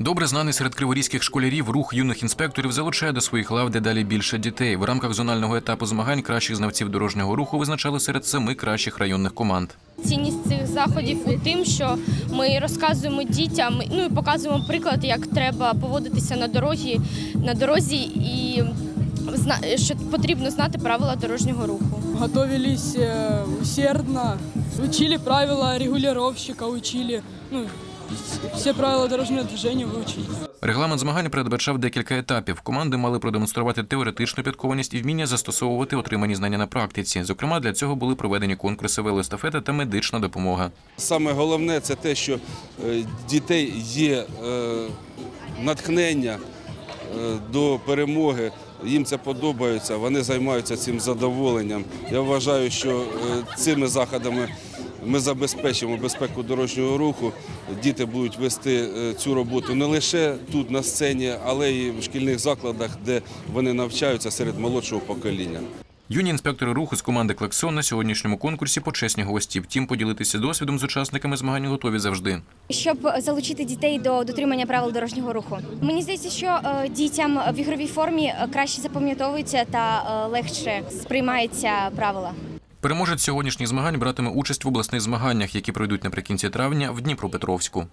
Добре знаний серед криворізьких школярів рух юних інспекторів залучає до своїх лав дедалі більше дітей. В рамках зонального етапу змагань кращих знавців дорожнього руху визначали серед семи кращих районних команд. Цінність цих заходів у тим, що ми розказуємо дітям, ну і показуємо приклад, як треба поводитися на дорогі на дорозі, і що потрібно знати правила дорожнього руху. Готовились э, усердно, учили правила регулировщика, учили, ну, все правила дорожного движения выучили. Регламент змагань передбачав декілька етапів. Команди мали продемонструвати теоретичну підкованість і вміння застосовувати отримані знання на практиці. Зокрема, для цього були проведені конкурси велоестафети та медична допомога. Саме головне це те, що е, дітей є е, натхнення е, до перемоги. Їм це подобається, вони займаються цим задоволенням. Я вважаю, що цими заходами ми забезпечимо безпеку дорожнього руху. Діти будуть вести е, цю роботу не лише тут на сцені, але й в шкільних закладах, де вони навчаються серед молодшого покоління. Юні інспектори руху з команди Клексон на сьогоднішньому конкурсі почесні гості. Втім, поділитися досвідом з учасниками змагань готові завжди. щоб залучити дітей до дотримання правил дорожнього руху. Мені здається, що е, дітям в ігровій формі е, краще запам'ятовуються та легше сприймаються правила. Переможець сьогоднішніх змагань братиме участь в обласних змаганнях, які пройдуть наприкінці травня в Дніпропетровську.